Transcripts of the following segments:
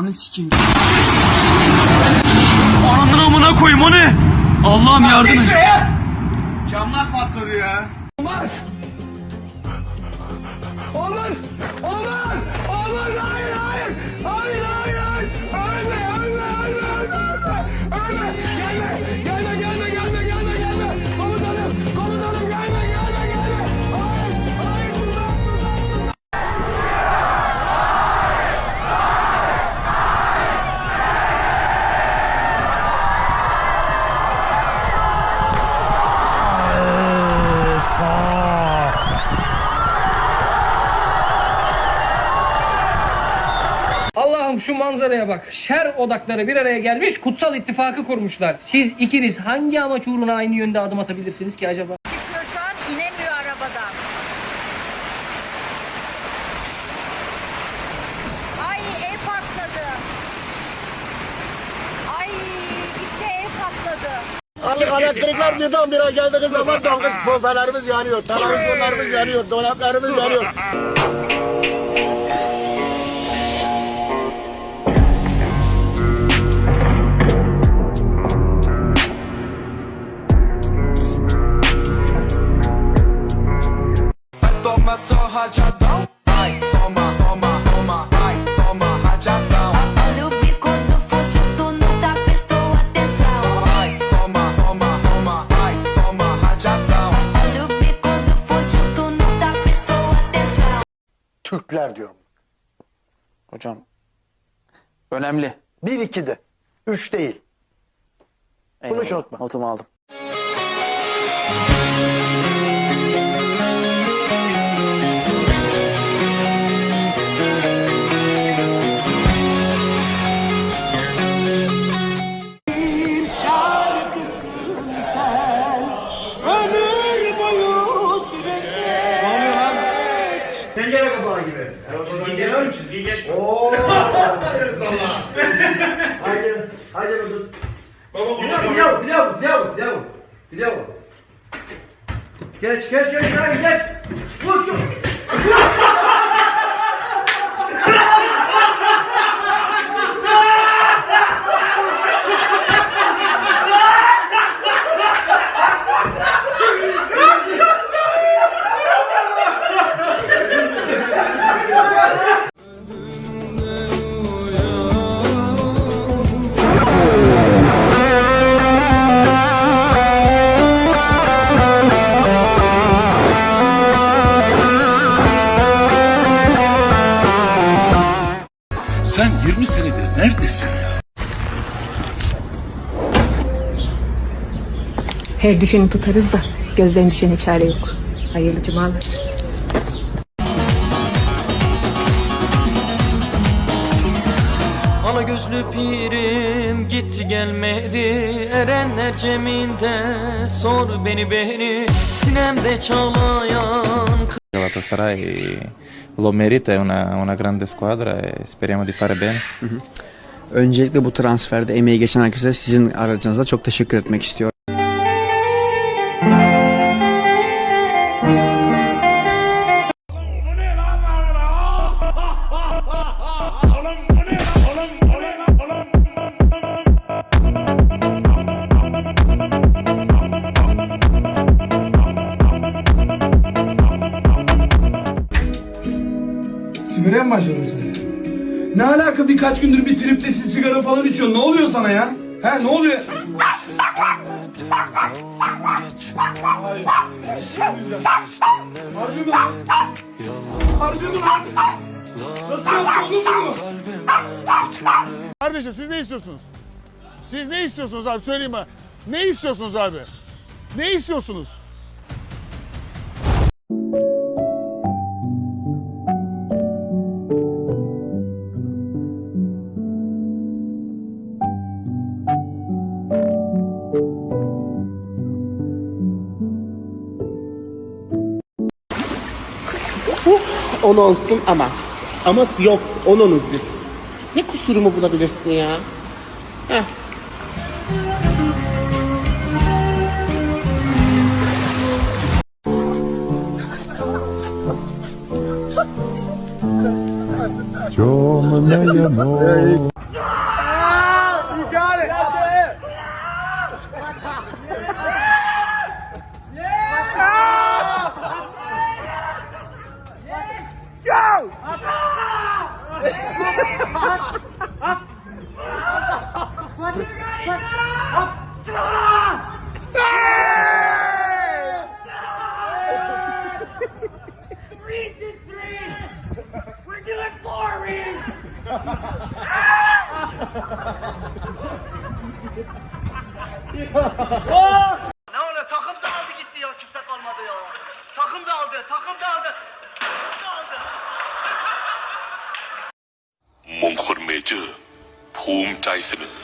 Ananı sikeyim. Ananın amına koyayım o ne? Allah'ım yardım et. Camlar patladı ya. Olmaz! Olmaz! Olmaz! Manzaraya bak. Şer odakları bir araya gelmiş kutsal ittifakı kurmuşlar. Siz ikiniz hangi amaç uğruna aynı yönde adım atabilirsiniz ki acaba? Düşüyor şu an inemiyor arabadan. Ay ev patladı. Ay gitti ev patladı. Elektrikler birdenbire geldiği zaman dalgıç bombalarımız yanıyor, televizyonlarımız yanıyor, dolaplarımız yanıyor. Rajadão. Ai, toma, toma, toma. Ai, toma rajadão. Olha o bico do fosso, tu não tá prestou atenção. Ai, toma, toma, toma. Ai, toma rajadão. Olha o bico do fosso, tu não tá prestou atenção. Türkler diyorum. Hocam önemli. Bir iki de. Üç değil. Bunu hiç unutma. Notumu aldım. Biliyorum, biliyorum, biliyorum, biliyorum. Biliyorum. Geç, geç, geç, geç, geç. Vur şu. Sen 20 senedir neredesin ya? Her düşeni tutarız da gözden düşene çare yok. Hayırlı cumalar. Ala gözlü pirim gitti gelmedi Erenler ceminde sor beni beni Sinemde çalayan Galatasaray lo merita, una, una grande squadra e speriamo di fare bene. Öncelikle bu transferde emeği geçen herkese sizin aracınızda çok teşekkür etmek istiyorum. Mı başladın? Ne alaka birkaç gündür bir triptesin sigara falan içiyorsun. Ne oluyor sana ya? He ne oluyor? Harbi mi mi? Nasıl yaptı oğlum bunu? Kardeşim siz ne istiyorsunuz? Siz ne istiyorsunuz abi söyleyeyim bana. Ne istiyorsunuz abi? Ne istiyorsunuz? On olsun ama. Aması yok. On onuz biz. Ne kusurumu bulabilirsin ya? Heh. Ne oluyor? Takım dağıldı gitti ya. Kimse kalmadı ya. Takım dağıldı. Takım dağıldı. Dağıldı. มงคลเมเจอร์ ภูมิใจเสนอ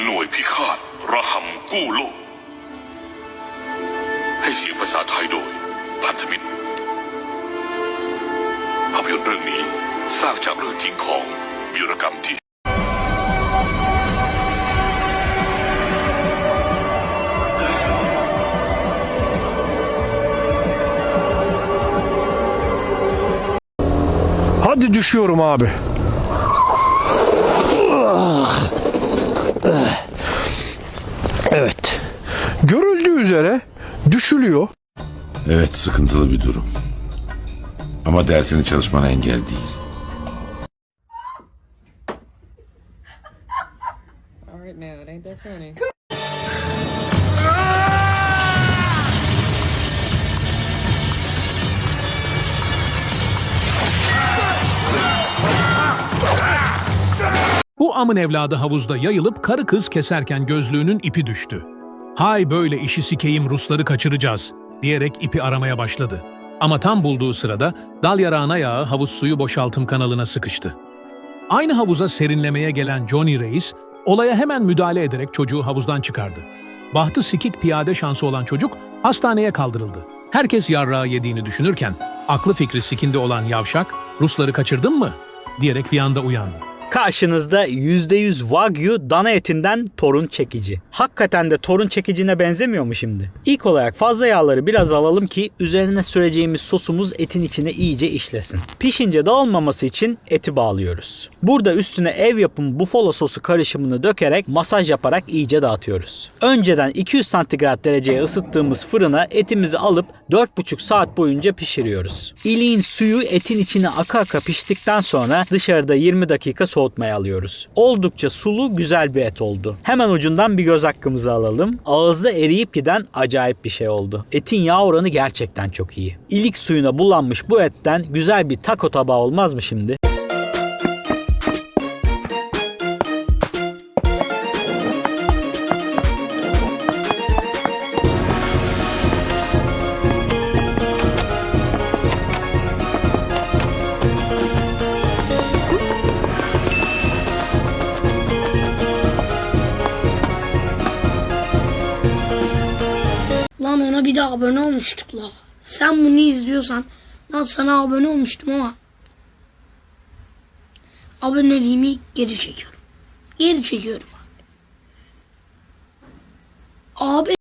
หน่วยพิฆาตระหำกู้โลก ให้เสียงภาษาไทยโดย พันธมิตรภาพยนตร์เรื่องนี้สร้างจากเรื่องจริงของวีรกรรมที่ Hadi düşüyorum abi. Üzere düşülüyor. Evet sıkıntılı bir durum. Ama dersini çalışmana engel değil. Bu amın evladı havuzda yayılıp karı kız keserken gözlüğünün ipi düştü. Hay böyle işi sikeyim Rusları kaçıracağız diyerek ipi aramaya başladı. Ama tam bulduğu sırada dal yarağına yağı havuz suyu boşaltım kanalına sıkıştı. Aynı havuza serinlemeye gelen Johnny Reis olaya hemen müdahale ederek çocuğu havuzdan çıkardı. Bahtı sikik piyade şansı olan çocuk hastaneye kaldırıldı. Herkes yarrağı yediğini düşünürken aklı fikri sikinde olan yavşak Rusları kaçırdın mı diyerek bir anda uyandı. Karşınızda %100 Wagyu dana etinden torun çekici. Hakikaten de torun çekicine benzemiyor mu şimdi? İlk olarak fazla yağları biraz alalım ki üzerine süreceğimiz sosumuz etin içine iyice işlesin. Pişince dağılmaması için eti bağlıyoruz. Burada üstüne ev yapımı buffalo sosu karışımını dökerek masaj yaparak iyice dağıtıyoruz. Önceden 200 santigrat dereceye ısıttığımız fırına etimizi alıp 4,5 saat boyunca pişiriyoruz. İliğin suyu etin içine aka aka piştikten sonra dışarıda 20 dakika soğutmaya alıyoruz. Oldukça sulu güzel bir et oldu. Hemen ucundan bir göz hakkımızı alalım. Ağızda eriyip giden acayip bir şey oldu. Etin yağ oranı gerçekten çok iyi. İlik suyuna bulanmış bu etten güzel bir taco tabağı olmaz mı şimdi? Bir de abone olmuştuk la. Sen bunu izliyorsan lan sana abone olmuştum ama aboneliğimi geri çekiyorum. Geri çekiyorum abi. Abi